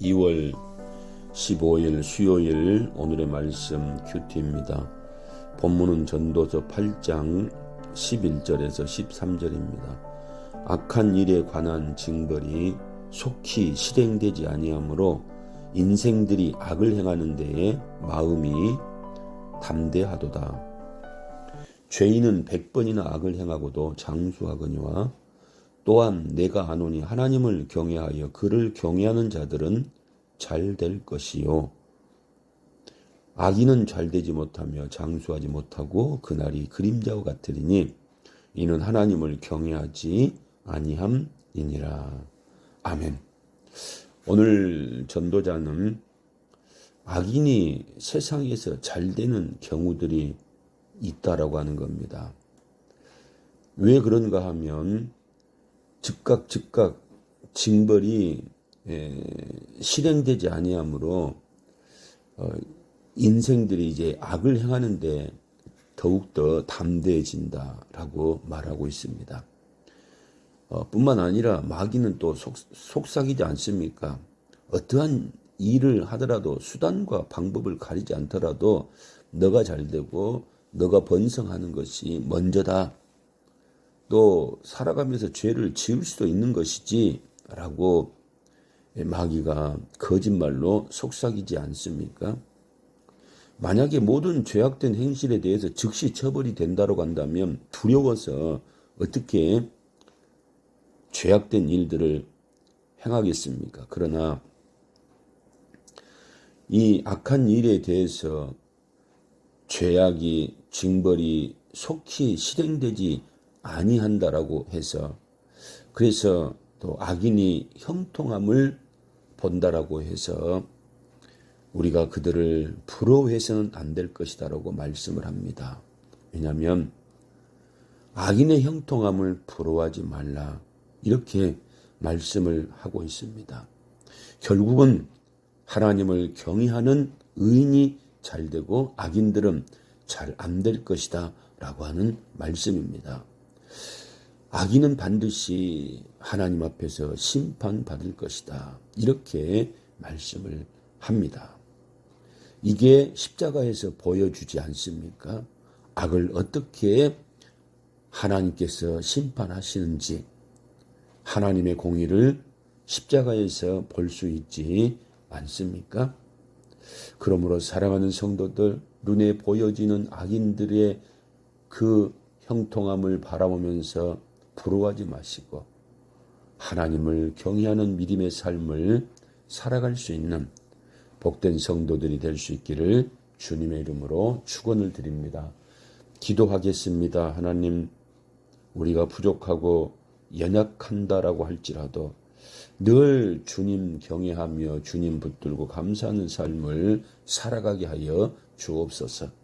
2월 15일 수요일 오늘의 말씀 큐티입니다. 본문은 전도서 8장 11절에서 13절입니다. 악한 일에 관한 징벌이 속히 실행되지 아니하므로 인생들이 악을 행하는 데에 마음이 담대하도다. 죄인은 백번이나 악을 행하고도 장수하거니와 또한 내가 아노니 하나님을 경외하여 그를 경외하는 자들은 잘 될 것이요. 악인은 잘 되지 못하며 장수하지 못하고 그날이 그림자와 같으리니 이는 하나님을 경외하지 아니함이니라. 아멘. 오늘 전도자는 악인이 세상에서 잘 되는 경우들이 있다라고 하는 겁니다. 왜 그런가 하면 즉각 즉각 징벌이 실행되지 아니하므로 어, 인생들이 이제 악을 행하는데 더욱더 담대해진다라고 말하고 있습니다. 어, 뿐만 아니라 마귀는 또 속, 속삭이지 않습니까? 어떠한 일을 하더라도 수단과 방법을 가리지 않더라도 너가 잘 되고 너가 번성하는 것이 먼저다. 또 살아가면서 죄를 지을 수도 있는 것이지 라고 마귀가 거짓말로 속삭이지 않습니까? 만약에 모든 죄악된 행실에 대해서 즉시 처벌이 된다고 한다면 두려워서 어떻게 죄악된 일들을 행하겠습니까? 그러나 이 악한 일에 대해서 죄악이 징벌이 속히 실행되지 아니한다라고 해서 그래서 또 악인이 형통함을 본다라고 해서 우리가 그들을 부러워해서는 안 될 것이다라고 말씀을 합니다. 왜냐하면 악인의 형통함을 부러워하지 말라 이렇게 말씀을 하고 있습니다. 결국은 하나님을 경외하는 의인이 잘 되고 악인들은 잘 안 될 것이다 라고 하는 말씀입니다. 악인은 반드시 하나님 앞에서 심판받을 것이다. 이렇게 말씀을 합니다. 이게 십자가에서 보여주지 않습니까? 악을 어떻게 하나님께서 심판하시는지 하나님의 공의를 십자가에서 볼 수 있지 않습니까? 그러므로 사랑하는 성도들 눈에 보여지는 악인들의 그 형통함을 바라보면서 부러워하지 마시고 하나님을 경외하는 믿음의 삶을 살아갈 수 있는 복된 성도들이 될 수 있기를 주님의 이름으로 축원을 드립니다. 기도하겠습니다. 하나님 우리가 부족하고 연약한다라고 할지라도 늘 주님 경외하며 주님 붙들고 감사하는 삶을 살아가게 하여 주옵소서.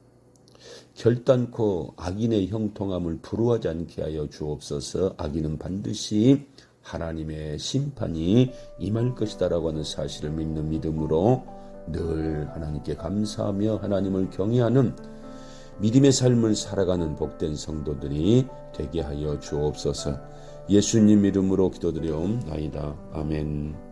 결단코 악인의 형통함을 부러워하지 않게 하여 주옵소서. 악인은 반드시 하나님의 심판이 임할 것이다라고 하는 사실을 믿는 믿음으로 늘 하나님께 감사하며 하나님을 경외하는 믿음의 삶을 살아가는 복된 성도들이 되게 하여 주옵소서. 예수님 이름으로 기도드려옵나이다. 아멘.